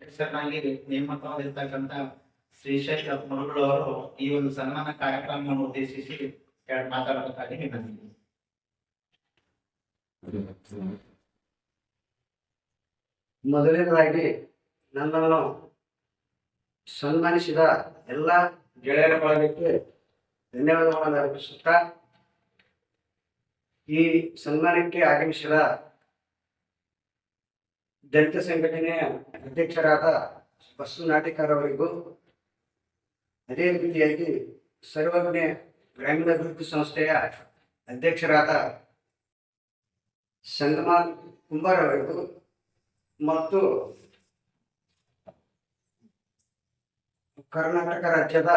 ಅಧ್ಯಕ್ಷರಾಗಿ ನೇಮಕವಾಗಿರ್ತಕ್ಕಂಥ ಶ್ರೀಶೈಲ ಮುರುಗಳು ಅವರು ಈ ಒಂದು ಸನ್ಮಾನ ಕಾರ್ಯಕ್ರಮವನ್ನು ಉದ್ದೇಶಿಸಿ ಎರಡು ಮಾತಾಡಬೇಕಾಗಿ ಮೊದಲನೇದಾಗಿ ನನ್ನನ್ನು ಸನ್ಮಾನಿಸಿದ ಎಲ್ಲ ಗೆಳೆಯರ ಬಳಗಕ್ಕೆ ಧನ್ಯವಾದಗಳನ್ನು ಅರ್ಪಿಸುತ್ತಾ ಈ ಸನ್ಮಾನಕ್ಕೆ ಆಗಮಿಸಿದ ದಲಿತ ಸಂಘಟನೆಯ ಅಧ್ಯಕ್ಷರಾದ ಬಸ್ಸು ನಾಟಿಕಾರವರಿಗೂ ಅದೇ ರೀತಿಯಾಗಿ ಸರ್ವಜ್ಞ ಗ್ರಾಮೀಣಾಭಿವೃದ್ಧಿ ಸಂಸ್ಥೆಯ ಅಧ್ಯಕ್ಷರಾದ ಸಂಗಮಾನ್ ಕುಂಬಾರ್ ಅವರಿಗೂ ಮತ್ತು ಕರ್ನಾಟಕ ರಾಜ್ಯದ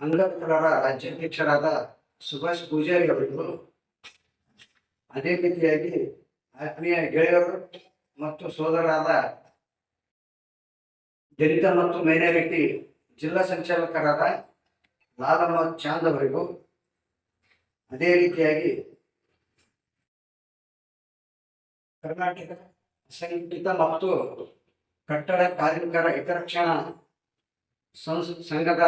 ಅಂಗವಿಕಲರ ರಾಜ್ಯಾಧ್ಯಕ್ಷರಾದ ಸುಭಾಷ್ ಪೂಜಾರಿ ಅವರಿಗೂ ಅದೇ ರೀತಿಯಾಗಿ ಆತ್ಮೀಯ ಗೆಳೆಯರು ಮತ್ತು ಸೋದರಾದ ದಲಿತ ಮತ್ತು ಮೈನಾರಿಟಿ ಜಿಲ್ಲಾ ಸಂಚಾಲಕರಾದ ಲಾಲ್ ಚಾಂದ್ ಅವರಿಗೂ ಅದೇ ರೀತಿಯಾಗಿ ಕರ್ನಾಟಕ ಸಂಘಟಿತ ಮತ್ತು ಕಟ್ಟಡ ಕಾರ್ಮಿಕರ ಹಿತರಕ್ಷಣಾ ಸಂಸ್, ಸಂಘದ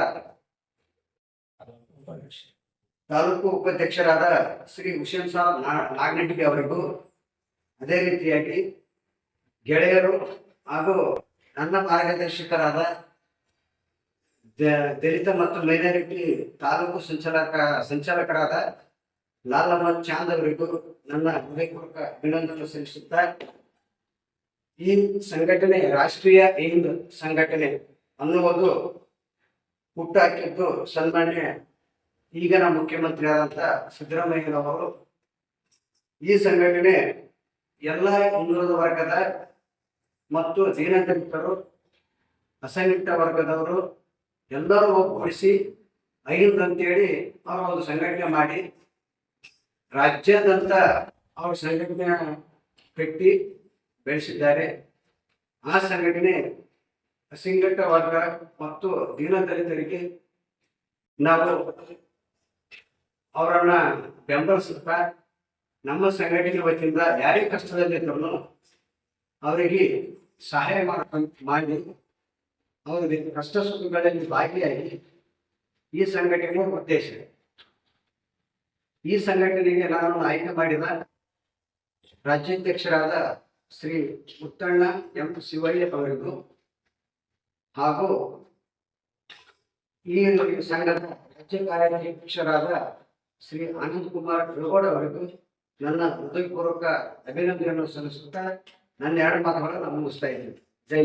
ತಾಲೂಕು ಉಪಾಧ್ಯಕ್ಷರಾದ ಶ್ರೀ ಹುಷೇನ್ ಸಾಬ್ ನಾ- ನಾಗನಟ್ಟಿಗೆ ಅವರಿಗೂ ಅದೇ ರೀತಿಯಾಗಿ ಗೆಳೆಯರು ಹಾಗೂ ನನ್ನ ಮಾರ್ಗದರ್ಶಕರಾದ ದಲಿತ ಮತ್ತು ಮೈನಾರಿಟಿ ತಾಲೂಕು ಸಂಚಾಲಕ ಸಂಚಾಲಕರಾದ ಲಾಲ್ ಚಾಂದ್ ಅವರಿಗೂ ನನ್ನ ಹೃದಯಪೂರ್ವಕ ಅಭಿನಂದನೆ ಸಲ್ಲಿಸುತ್ತಾ ಈ ಸಂಘಟನೆ, ರಾಷ್ಟ್ರೀಯ ಹಿಂದ್ ಸಂಘಟನೆ ಅನ್ನುವುದು ಹುಟ್ಟಾಕಿದ್ದು ಸನ್ಮಾನ್ಯ ಈಗಿನ ಮುಖ್ಯಮಂತ್ರಿ ಆದಂತ ಸಿದ್ದರಾಮಯ್ಯನವರು. ಈ ಸಂಘಟನೆ ಎಲ್ಲ ಹಿಂದುಳಿದ ವರ್ಗದ ಮತ್ತು ದೀನದಲಿತರು ಅಸಂಘಟಿತ ವರ್ಗದವರು ಎಲ್ಲರೂ ಒಗ್ಗೂಡಿಸಿ ಐದು ಅಂತೇಳಿ ಅವರು ಒಂದು ಸಂಘಟನೆ ಮಾಡಿ, ರಾಜ್ಯಾದ್ಯಂತ ಅವರು ಸಂಘಟನೆ ಕಟ್ಟಿ ಬೆಳೆಸಿದ್ದಾರೆ. ಆ ಸಂಘಟನೆ ಅಸಂಘಟಿತ ವರ್ಗ ಮತ್ತು ದೀನದಲಿತರಿಗೆ ನಾವು ಅವರನ್ನ ಬೆಂಬಲಿಸುತ್ತಾ ನಮ್ಮ ಸಂಘಟನೆ ವತಿಯಿಂದ ಯಾರೇ ಕಷ್ಟದಲ್ಲಿದ್ದರೂ ಅವರಿಗೆ ಸಹಾಯ ಮಾಡ ಅವರು ಕಷ್ಟ ಸುಖಗಳಲ್ಲಿ ಭಾಗಿಯಾಗಿ ಈ ಸಂಘಟನೆ ಉದ್ದೇಶ. ಈ ಸಂಘಟನೆಗೆ ನಾನು ಆಯ್ಕೆ ಮಾಡಿದ ರಾಜ್ಯಾಧ್ಯಕ್ಷರಾದ ಶ್ರೀ ಮುತ್ತಣ್ಣ ಎಂ ಶಿವಯ್ಯ ಅವರಿಗೂ ಹಾಗೂ ಈ ಸಂಘದ ರಾಜ್ಯ ಕಾರ್ಯಾಧ್ಯಕ್ಷರಾದ ಶ್ರೀ ಅನಂತ್ ಕುಮಾರ್ ಗೌಡ ಅವರಿಗೂ ನನ್ನ ಹೃದಯಪೂರ್ವಕ ಅಭಿನಂದನೆಯನ್ನು ಸಲ್ಲಿಸುತ್ತಾ ನನ್ನ ಎರಡು ಮಾತುಗಳನ್ನು ಮುಗಿಸ್ತಾ ಇದ್ದೀನಿ ಜೈ.